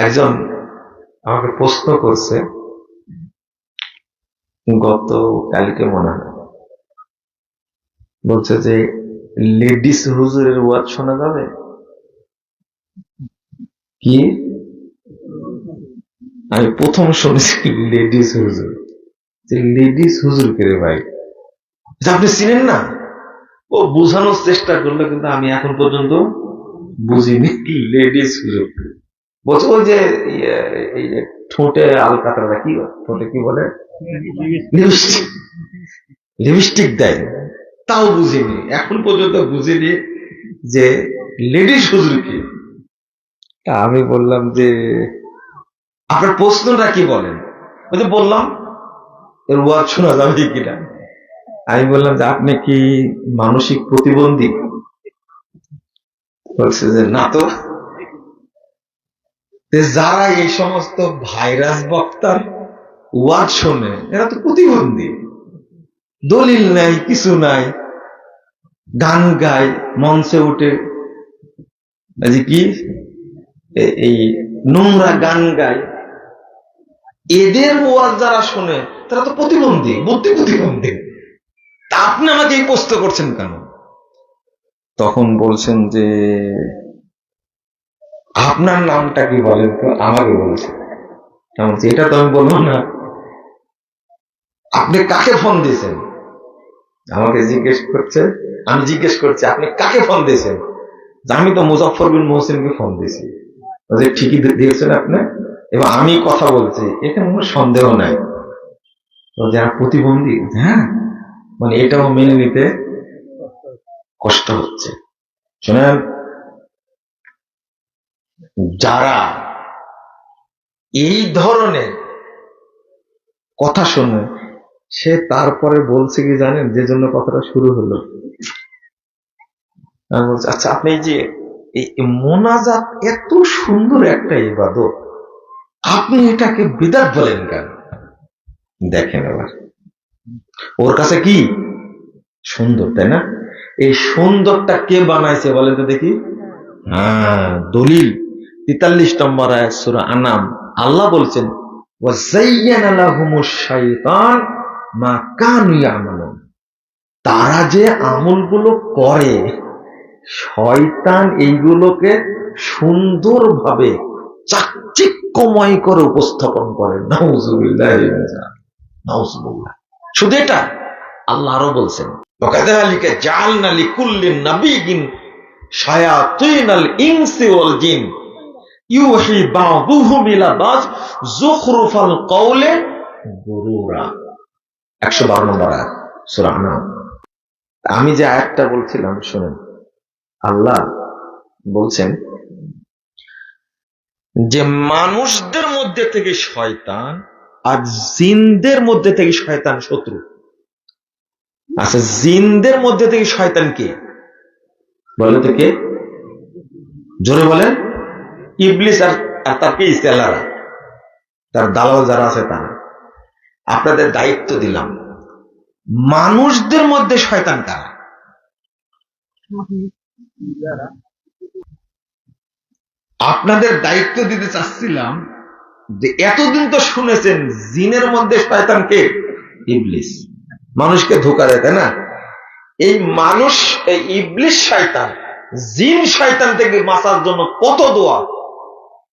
একজন আমাকে প্রশ্ন করছে গত কালকে মনে হয়। বলছে যে, লেডিস হুজুরের ওয়াজ শোনা যাবে? কি? আমি প্রথম শুনেছি লেডিস হুজুর। যে লেডিস হুজুর কে রে ভাই? আপনি চিনেন না? ও বোঝানোর চেষ্টা করল, কিন্তু আমি এখন পর্যন্ত বুঝিনি। লেডিস হুজুর। বলছে ওই যে ইয়ে, এই যে ঠোঁটে কি ঠোঁটে কি বলে? লিপস্টিক। লিপস্টিক দেয়। তাও বুঝিনি এখন পর্যন্ত বুঝিনি যে লেডিস হুজুর কি। আমি বললাম যে আপনার প্রশ্নটা কি বলেন? ওই যে বললাম এর ওয়াজ শোনা যাবে কিনা আমি বললাম যে আপনি কি মানসিক প্রতিবন্ধী? বলছে যে না তে। যারা এই সমস্ত ভাইরাস বক্তার ওয়াজ শোনে, এরা তো প্রতিবন্ধী। দলিল নাই, কিছু নাই। গান গায়, মঞ্চে উঠে। যে কি? এই নোংরা গান গায়। এদের ওয়াজ যারা শোনে, তারা তো প্রতিবন্ধী, বুদ্ধি প্রতিবন্ধী। তা আপনি আমাকে এই প্রশ্ন করছেন কেন? তখন বলছেন যে আপনার নামটা কি বলেন তো? আমাকে বলছি, এটা তো আমি বলব না। আপনি কাকে ফোন দিয়েছেন? আমাকে জিজ্ঞেস করছে আমি জিজ্ঞেস করছি আপনি কাকে ফোন দিয়েছেন? আমি তো মুজফর বিন মোহসিনকে ফোন দিয়েছি। ঠিকই দিয়েছেন আপনি? এবং আমি কথা বলছি। এখানে কোনো সন্দেহ নাই। যারা প্রতিবন্ধী? হ্যাঁ। মানে এটাও মেনে নিতে কষ্ট হচ্ছে। শোনেন যারা এই ধরনের কথা শোনে, সে তারপরে বলছে কি জানেন, যে জন্য কথাটা শুরু হলো। আচ্ছা আপনি যে মোনাজাত এত সুন্দর একটা ইবাদত, আপনি এটাকে বিদাত বলেন কেন? দেখেন এবার। ওর কাছে কি? সুন্দর, তাই না? এই সুন্দরটা কে বানাইছে বলেন তো দেখি। হ্যাঁ দলিল। তেতাল্লিশ নম্বর আয়াত সূরা আনাম আল্লাহ বলছেন তারা যে আমলগুলো করে, শয়তান এইগুলোকে সুন্দরভাবে চাকচিক্যময় করে উপস্থাপন করে। শুধু এটা আল্লাহ আরও বলছেন শায়াতিনাল ইনসি ওয়াল জিন। ইউহি বা'দুহুম ইলা বা'দ যুখরুফাল কওলে গুরুরা। 112 নম্বর আয়াত, সূরা আনাম আমি যে আয়াতটা বলছিলাম, শুনেন। আল্লাহ বলছেন, যে মানুষদের মধ্যে থেকে শয়তান আর জিনদের মধ্যে থেকে শয়তান শত্রু। আচ্ছা জিনদের মধ্যে থেকে শয়তান কে? বলে তো কে? জোরে বলেন। ইবলিস আর তার কি ইস্তেলারা? তার দালাল যারা আছে তারা। আপনাদের দায়িত্ব দিলাম। মানুষদের মধ্যে শয়তান কারা? আপনাদের দায়িত্ব দিতে চাচ্ছিলাম যে এতদিন তো শুনেছেন, জিনের মধ্যে শয়তান কে? ইবলিস। মানুষকে ধোকা দেয়, তাই না? এই মানুষ, এই ইবলিস শয়তান, জিন শয়তান থেকে বাঁচার জন্য কত দোয়া?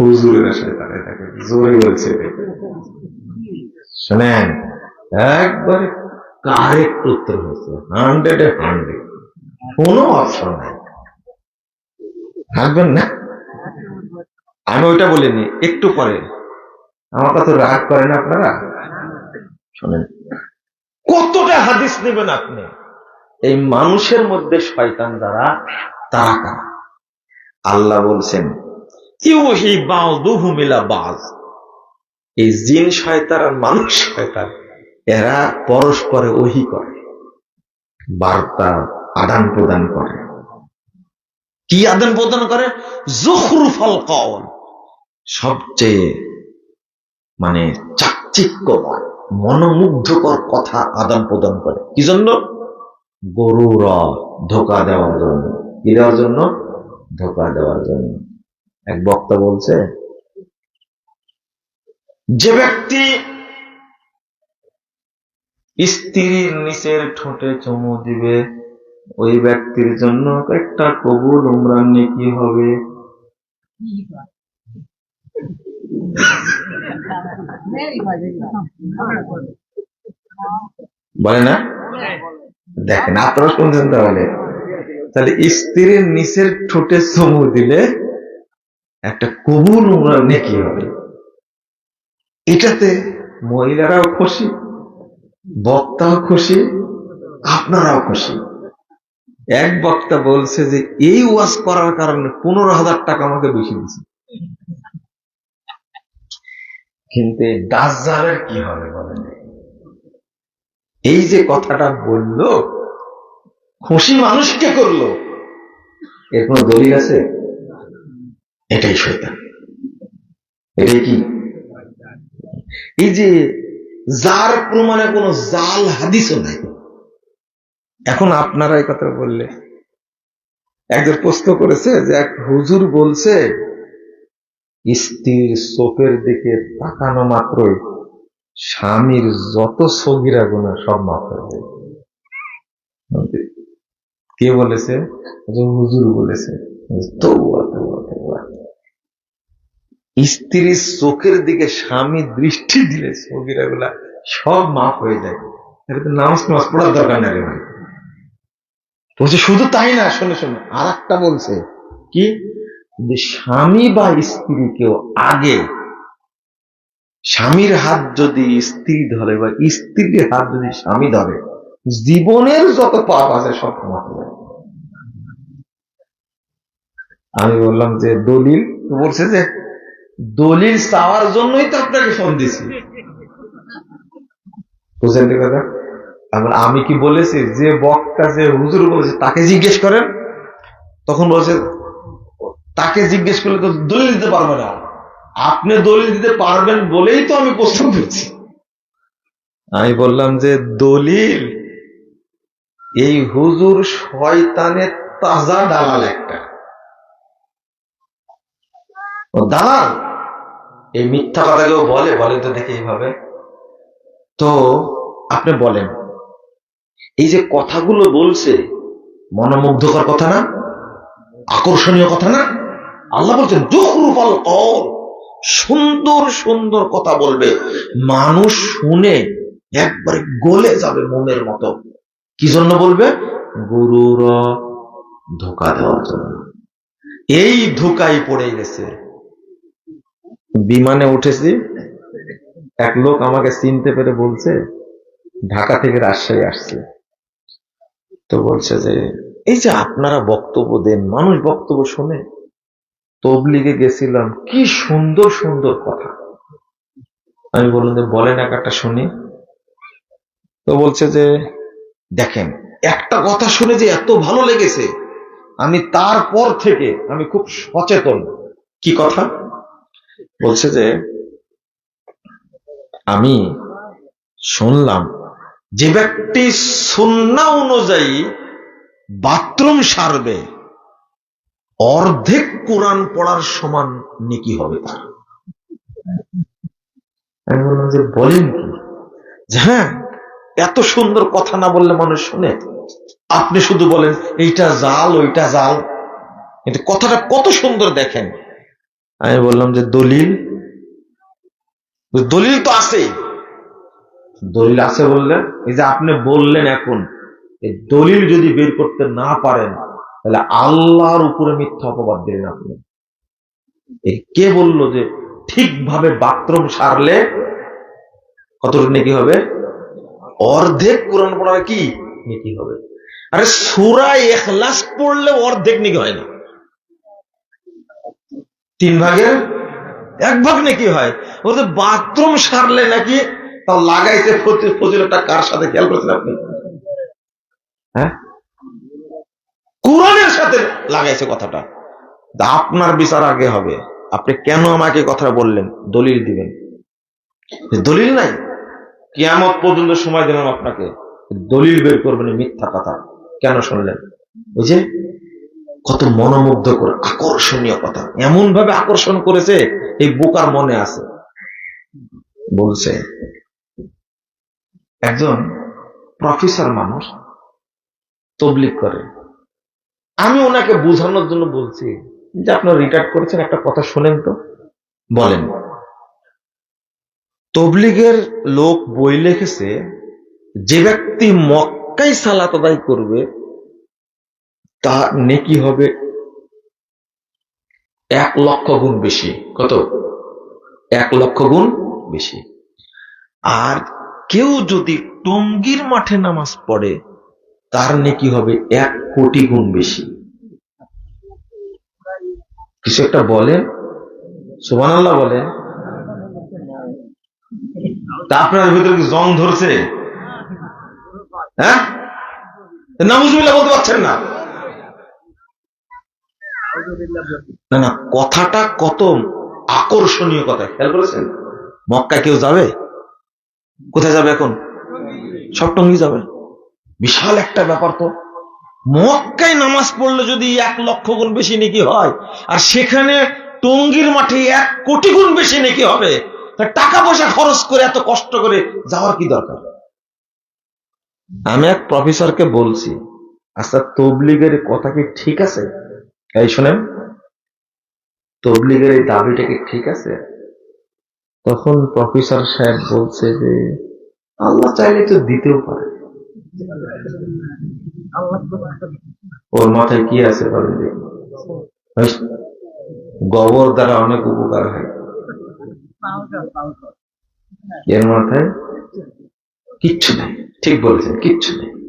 হুজুরেরা জোরে বলছে শোনেন, একবারে কারেক্ট উত্তর হচ্ছে হান্ড্রেডে অপশন নাই। থাকবেন না? আমি ওইটা বলিনি, একটু পরে। আমার কথা রাগ করেন আপনারা? শোনেন, কতটা হাদিস নেবেন আপনি? এই মানুষের মধ্যে শয়তান দ্বারা তারা আল্লাহ বলছেন ইউহি বাউদুহুম ইলা বাজ এই জিন শয়তান আর মানুষ শয়তান, এরা পরস্পরে ওহি করে, বার্তা আদান প্রদান করে। কি আদান প্রদান করে? কওল সবচেয়ে মানে চাকচিক্যময় কথা আদান প্রদান করে। কি জন্য? গরুর ধোকা দেওয়ার জন্য। কি দেওয়ার জন্য? ধোকা দেওয়ার জন্য। এক বক্তা বলছে, যে ব্যক্তি স্ত্রীর নিচের ঠোঁটে চুমু দিবে, ওই ব্যক্তির জন্য একটা কবুল উমরান নেকি হবে। বলে না? দেখেন, আপনারা শুনছেন তাহলে। তাহলে স্ত্রীর নিচের ঠোঁটে চুমু দিলে একটা কবুল নেকি হবে। এটাতে মহিলারাও খুশি, বক্তাও খুশি, আপনারাও খুশি। এক বক্তা বলছে যে, এই ওয়াজ করার কারণে পনেরো হাজার টাকা আমাকে বেশি দিচ্ছে কিন্তু এই দাজ্জালের কি হবে বলেন? এই যে কথাটা বলল, খুশি মানুষকে করল? এর কোন দলিল আছে? এটাই শয়তান। এটাই কি? এই যে যার প্রমাণে কোন জাল হাদিসও নাই। এখন আপনারা এই কথা বললে একজন প্রশ্ন করেছে যে এক হুজুর বলছে স্ত্রীর চোখের দিকে তাকানো মাত্রই স্বামীর যত সগিরা গুণা সব মাফ হয়ে কে বলেছে? হুজুর বলেছে তৌবা, তৌবা, তৌবা। স্ত্রীর চোখের দিকে স্বামী দৃষ্টি দিলে সগিরা গুলা সব মাফ হয়ে যায়। এটা তো নামাজ নামাজ পড়ার দরকার নেই ভাই। বলছে, শুধু তাই না, শোনো শোনো আর একটা বলছে, কি? যে স্বামী বা স্ত্রীকেও আগে স্বামীর হাত যদি স্ত্রী ধরে বা স্ত্রীর হাত যদি স্বামী ধরে, জীবনের যত পাপ আছে সব ক্ষমা দেয়। আমি বললাম যে, দলিল বলছে যে দলিল চাওয়ার জন্যই তো আপনাকে ফোন দিছি। বুঝলেন কথা? তারপর আমি কি বলেছি, যে বক্তা, যে হুজুর বলেছে, তাকে জিজ্ঞেস করেন, তখন বলছে, তাকে জিজ্ঞেস করলে তো দলিল দিতে পারবে না। আপনি দলিল দিতে পারবেন বলেই তো আমি প্রশ্ন করছি। আমি বললাম যে, দলিল, এই হুজুর শয়তানের তাজা দালাল একটা। দালাল? এই মিথ্যা কথা কেউ বলে বলে তো দেখে এইভাবে। তো আপনি বলেন, এই যে কথাগুলো বলছে, মনোমুগ্ধকর কথা না? আকর্ষণীয় কথা না? আল্লাহ বলছেন জুখরুফাল কওল সুন্দর সুন্দর কথা বলবে। মানুষ শুনে একবারে গলে যাবে মনের মতো। কি জন্য বলবে? গুরুর ধোকা দেওয়ার জন্য। এই ধোকাই পড়ে গেছে। বিমানে উঠেছি, এক লোক আমাকে চিনতে পেরে বলছে, ঢাকা থেকে রাজশাহী আসছে। তো বলছে যে, এই যে আপনারা বক্তব্য দেন, মানুষ বক্তব্য শুনে। তবলিগে গেছিলাম, কি সুন্দর সুন্দর কথা। আমি বললাম যে, বলেন এক একটা শুনি। তো বলছে যে, দেখেন, একটা কথা শুনে যে এত ভালো লেগেছে, আমি তারপর থেকে আমি খুব সচেতন। কি কথা? বলছে যে, আমি শুনলাম যে ব্যক্তি সুন্না অনুযায়ী বাথরুম সারবে, অর্ধেক কোরআন পড়ার সমান নেকি হবে তার। আমি বললাম যে, বলেন কি? হ্যাঁ এত সুন্দর কথা না বললে মানুষ শুনে। আপনি শুধু বলেন, এইটা জাল, ওইটা জাল। কিন্তু কথাটা কত সুন্দর দেখেন। আমি বললাম যে দলিল। দলিল তো আছে দলিল আছে বললেন এই যে আপনি বললেন এখন দলিল যদি বের করতে না পারেন, তাহলে আল্লাহর উপরে মিথ্যা অপবাদ দিলেন আপনি। কে বলল যে ঠিকভাবে বাথরুম সারলে কতটুকু নাকি হবে? অর্ধেক কোরআন পড়ার কি? নাকি হবে। আরে সুরা এখলাস পড়লে অর্ধেক নাকি হয় না। তিন ভাগের এক ভাগ নাকি হয়? ওদের বাথরুম সারলে নাকি তাও লাগাইছে কার সাথে? খেয়াল করেছেন আপনি? হ্যাঁ? কোরআনের সাথে লাগাইছে কথাটা। আপনার বিচার আগে হবে। আপনি কেন আমাকে কথা বললেন? দলিল দিবেন। দলিল নাই। কিয়ামত পর্যন্ত সময় দিলাম আপনাকে। দলিল বের করবেন মিথ্যা কথা। কেন শুনলেন? যে কত মনোমুগ্ধকর, আকর্ষণীয় কথা। এমন ভাবে আকর্ষণ করেছে, এই বোকার মনে আছে। বলছে, একজন প্রফেসর মানুষ তবলিক করে। আমি ওনাকে বোঝানোর জন্য বলছি যে আপনার রিটায়ার করেছেন, একটা কথা শোনেন তো। বলেন, তবলিগের লোক বই লিখেছে, যে ব্যক্তি মক্কাই সালাত আদায় করবে তা নেকি হবে এক লক্ষ গুণ বেশি। কত? এক লক্ষ গুণ বেশি। আর কেউ যদি টঙ্গির মাঠে নামাজ পড়ে, তার নেকি হবে এক কোটি গুণ বেশি। কিছু একটা বলেন? সুবান আল্লাহ বলেন। তা আপনার ভিতরে কি জং ধরছে? হ্যাঁ? নামুজুবিল্লাহ বলতে পারছেন না। না না, কথাটা কত আকর্ষণীয় কথা, খেয়াল করেছেন? মক্কায় কেউ যাবে? কোথায় যাবে এখন? সব টঙ্গি যাবে। বিশাল একটা ব্যাপার তো। মক্কায় নামাজ পড়লে যদি এক লক্ষ গুণ বেশি নাকি হয়, আর সেখানে টঙ্গির মাঠে এক কোটি গুণ বেশি নাকি হবে টাকা পয়সা খরচ করে এত কষ্ট করে যাওয়ার কি দরকার? আমি এক প্রফেসরকে বলছি আচ্ছা তবলিগের কথা কি ঠিক আছে? এই শোনেন। তবলিগের এই দাবিটা কি ঠিক আছে? তখন প্রফেসর সাহেব বলছে যে আল্লাহ চাইলে তো দিতেও পারে। ওর মাথায় কি আছে গোবর দ্বারা অনেক উপকার হয়। এর মাথায় কিচ্ছু নেই। ঠিক বলেছেন কিচ্ছু নেই।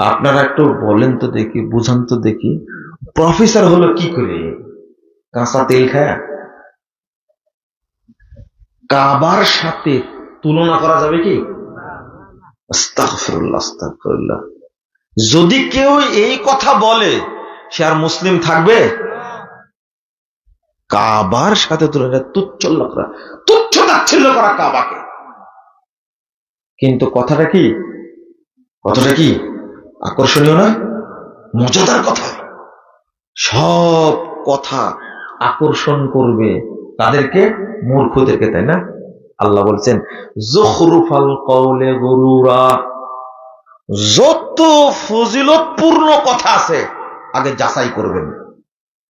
আপনারা একটু বলেন তো দেখি, বুঝান তো দেখি। প্রফেসর হলো কি করে? কাঁচা তেল খায়? কাবার সাথে তুলনা করা যাবে কি। যদি কেউ এই কথা বলে, সে আর মুসলিম থাকবে? কাবার সাথে তুলনা তুচ্ছল্য করা, তুচ্ছ তাচ্ছিল্য করা কাবাকে। কিন্তু কথাটা কি? কথাটা কি? আকর্ষণীয় না মজাদার কথা। সব কথা আকর্ষণ করবে তাদেরকে, মূর্খদেরকে, তাই না? আল্লাহ বলছেন, জখরুফাল কৌলে গরুরা যত ফজিলতপূর্ণ কথা আছে, আগে যাচাই করবেন।